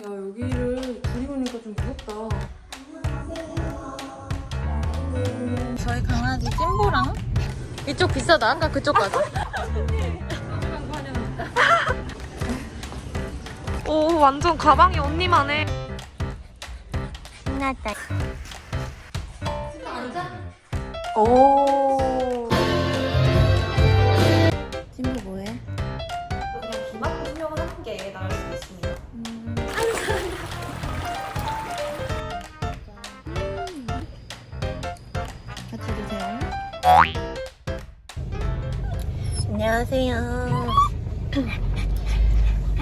야 여기를 둘이 오니까 좀 무섭다. 저희 강아지 찜보랑 이쪽 비싸다. 아까 그쪽 가자. 오 완전 가방이 언니만해. 신났다. 오. 안녕하세요.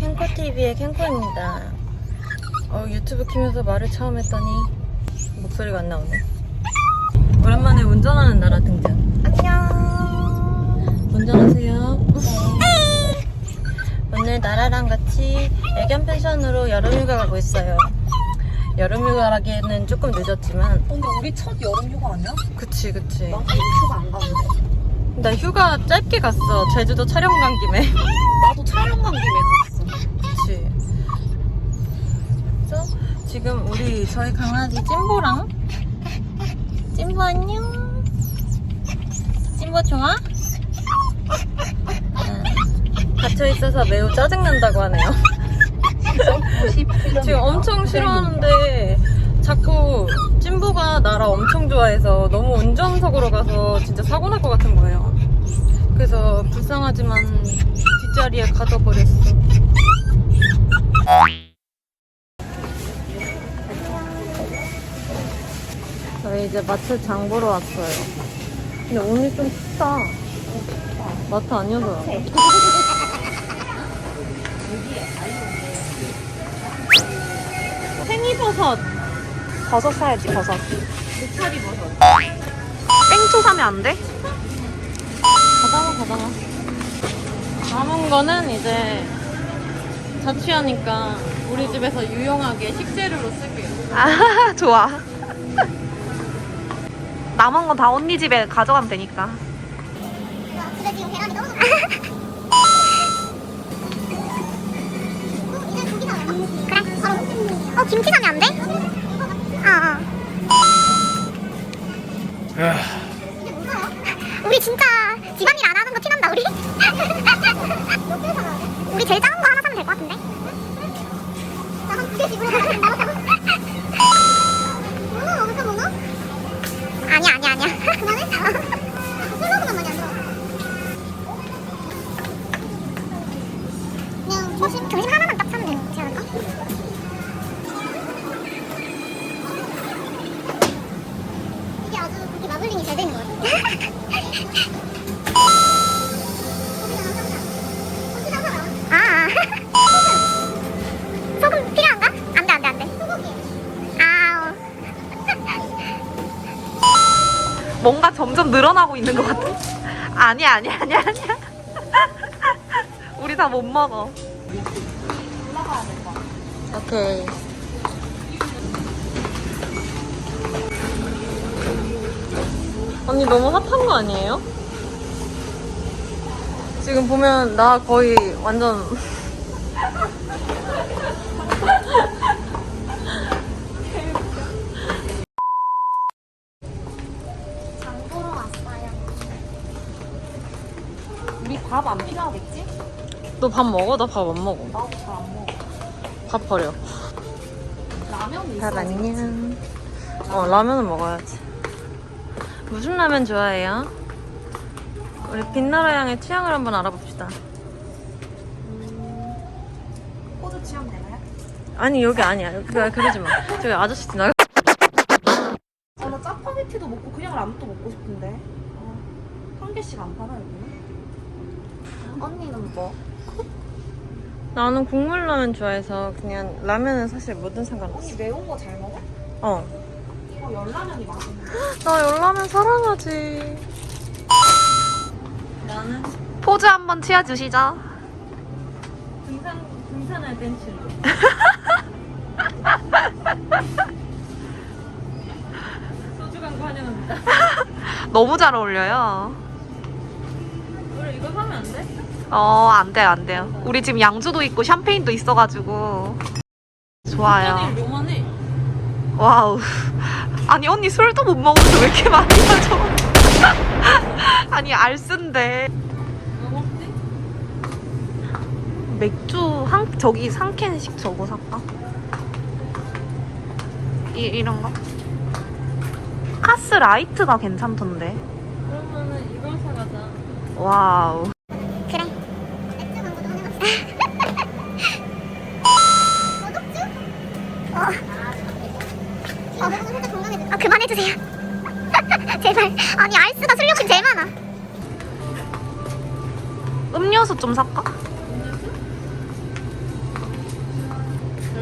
캔코TV의 캔코입니다. 어, 유튜브 키면서 말을 처음 했더니 목소리가 안 나오네. 오랜만에 운전하는 나라 등장. 안녕. 운전하세요. 오늘 나라랑 같이 애견 펜션으로 여름휴가 가고 있어요. 여름휴가라기에는 조금 늦었지만 근데 우리 첫 여름 휴가 아니야? 그치 그치 나 휴가 안 가는데. 나 휴가 짧게 갔어. 제주도 촬영 간 김에. 나도 촬영 간 김에 갔어. 그치. 그래서 지금 우리 저희 강아지 찜보랑 찜보 안녕. 찜보 좋아? 응. 갇혀 있어서 매우 짜증난다고 하네요. 지금 엄청 싫어하는데 자꾸 찜보가 나라 엄청 좋아해서 너무 운전석으로 가서 진짜 사고 날 것 같은 거예요. 그래서 불쌍하지만 뒷자리에 가둬버렸어. 저희 이제 마트 장 보러 왔어요. 근데 오늘 좀 춥다. 마트 아니어서. 팽이버섯. 버섯 사야지 버섯. 느타리 버섯. 땡초 사면 안 돼? 가다가 가다가. 남은 거는 이제 자취하니까 우리 집에서 유용하게 식재료로 쓸게요. 아 좋아. 남은 건 다 언니 집에 가져가면 되니까. 지금 계란이 너무? 그래, 바로. 어, 김치 사면 안 돼? 우리 진짜 집안일 안 하는 거 티난다, 우리? 우리 제일 작은 거 하나 사면 될 것 같은데? 나한 두개 먹어? 아니야, 아니야, 아니야. 그만해? 뭔가 점점 늘어나고 있는 것 같아. 아니야 아니야 아니야 아니야. 우리 다 못 먹어. 오케이. 언니 너무 핫한 거 아니에요? 지금 보면 나 거의 완전 너 밥 먹어? 나 밥 안 먹어. 나도 잘안 먹어. 밥 버려. 라면이 있어. 밥 안녕. 어 라면은 먹어야지. 무슨 라면 좋아해요? 우리 빛나라 양의 취향을 한번 알아봅시다. 호주 취향 되나요? 아니 여기 아니야. 여기 그러지 마. 저기 아저씨 지나. 아, 나 짜파게티도 먹고 그냥 라면도 먹고 싶은데. 아, 한 개씩 안 팔아 여기는? 언니는 뭐? 나는 국물 라면 좋아해서 그냥 라면은 사실 뭐든 상관없어. 언니 매운 거 잘 먹어? 어. 이거 열라면이 맛있는데. 나 열라면 사랑하지. 나는 포즈 한번 취해주시죠. 등산 등산할 땐 칠로. 소주 광고 환영합니다. 너무 잘 어울려요. 우리 이거 사면 안 돼? 어, 안 돼, 안 돼요. 우리 지금 양주도 있고 샴페인도 있어가지고. 좋아요. 요만해. 와우. 아니 언니 술도 못 먹으면서 왜 이렇게 많이 가져? 아니 알쓴데. 뭐? 맥주 한 저기 3캔씩 저거 살까? 이 이런 거? 카스 라이트가 괜찮던데. 그러면은 이걸 사가자. 와우.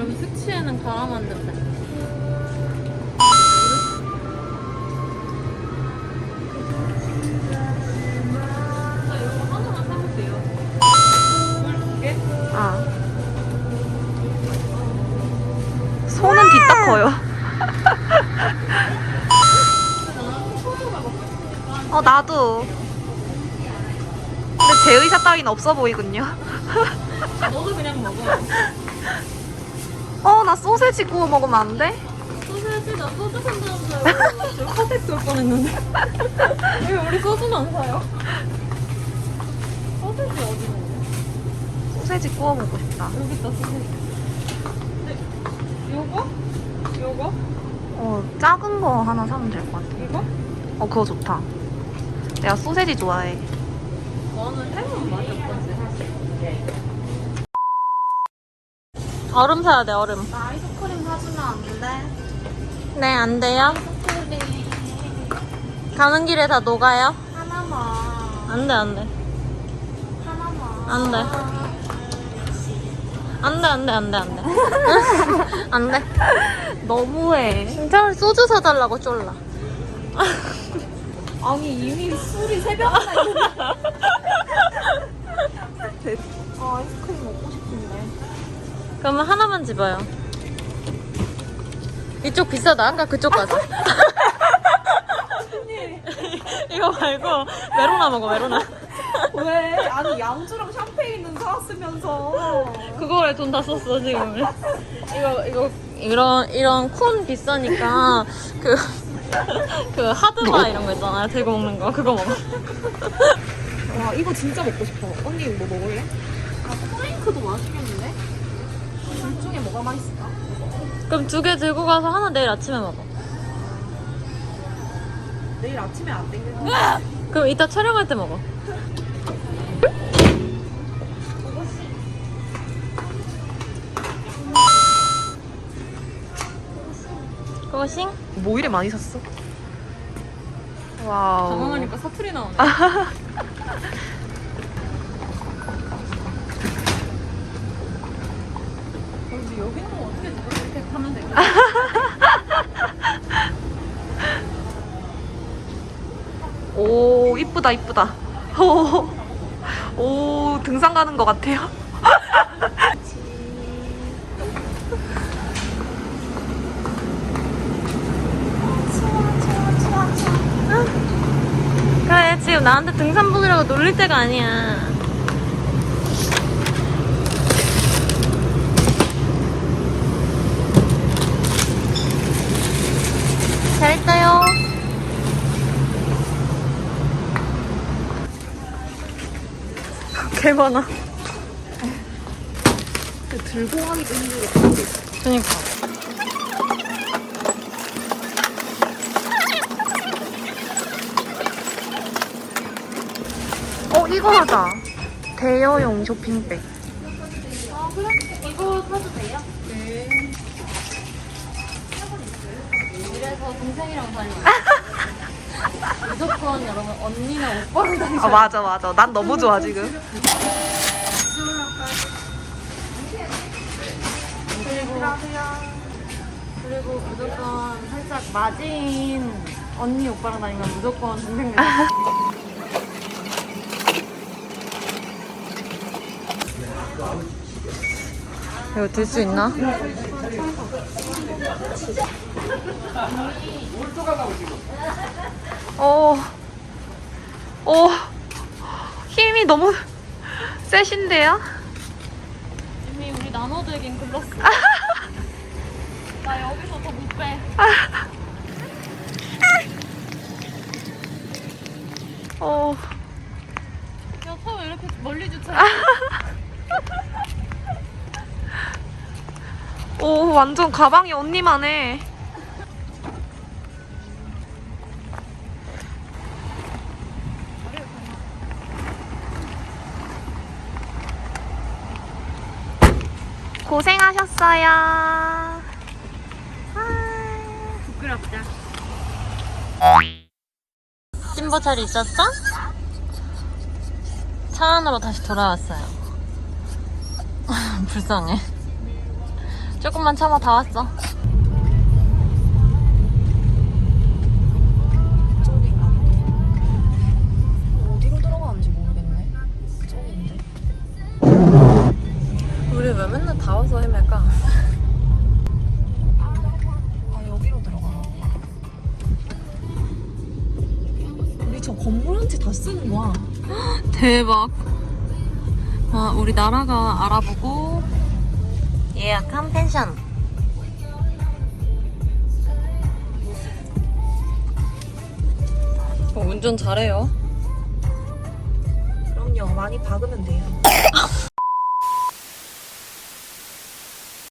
여러분 숙취에는 갈아? 아. 손은 뒤딱 커요. 어 나도. 근데 제 의사 따위는 없어 보이군요. 너도 그냥 먹어. 어 나 소세지 구워 먹으면 안 돼? 소세지 나 소주 산다는 줄 알고 저 카텍스 올 뻔했는데. 왜 우리 소주는 안 사요? 소세지 어디 있는데? 소세지 구워 먹고 싶다. 여기 있다 소세지. 네. 요거? 요거? 어 작은 거 하나 사면 될 것 같아. 이거? 어 그거 좋다. 내가 소세지 좋아해. 너는 해본 맛이 어떤지 얼음 사야 돼 얼음 나 아이스크림 사주면 안 돼? 네 안 돼요 가는 길에 다 녹아요 하나만. 안 돼 안 돼 하나만. 안 돼 안 돼 안 돼 안 돼 안 돼 안 돼 너무해. 차라리 소주 사달라고 쫄라 아니, 이미 술이 있는데. 아, 아이스크림 먹고 싶은데. 그러면 하나만 집어요 이쪽 비싸다 아까 그쪽 가자 이거 말고 메로나 먹어 메로나 왜? 아니, 양주랑 샴페인은 사왔으면서. 그거에 돈 다 썼어 지금. 이거 이거 이런 이런 콘 비싸니까 그. 그 하드바 이런 거 있잖아요 들고 먹는 거 그거 먹어 와, 이거 진짜 먹고 싶어. 언니 뭐 먹을래? 아, 프레이크도 맛있겠는데? 뭐가 맛있을까? 그럼 두 개 들고 가서 하나 내일 아침에 먹어 내일 아침에 안 땡겨. 그럼 이따 촬영할 때 먹어 그거싱? 뭐 이래 많이 샀어? 와우. 당황하니까 사투리 나오네 여기 여기 있는 거 어떻게 이렇게 하면 돼? 오 이쁘다 이쁘다. 오, 오 등산 가는 것 같아요. 그래 지금 나한테 등산복이라고 놀릴 때가 아니야 잘했어요 개 많아 들고 가기도 힘들어. 그니까 어 이거 하자. 대여용 쇼핑백. 아, 그래? 이거 사도 돼요? 이래서 동생이랑 다니는 무조건 여러분 언니나 오빠랑 다니는 아 맞아 맞아. 난 너무 좋아 지금. 그리고 그리고 무조건 살짝 마진 언니 오빠랑 다니면 무조건 동생들 이거 들 수 있나? 어, 어, 힘이 너무 세신데요? 이미 우리 나눠들긴 글렀어 나 여기서 더 못 빼. 어, 야, 차 왜 이렇게 멀리 주차? 오, 완전 가방이 언니만 해. 고생하셨어요. 부끄럽다. 찜보 차리 있었어? 차 안으로 다시 돌아왔어요. 불쌍해. 조금만 참아 다 왔어. 어디로 들어가는지 모르겠네. 저기인데. 우리 왜 맨날 다 와서 헤맬까? 아, 여기로 들어가나? 우리 저 건물 한 채 다 쓰는 거야. 대박. 아, 우리 나라가 알아보고 예약한 펜션. 어, 운전 잘해요. 그럼요. 많이 박으면 돼요.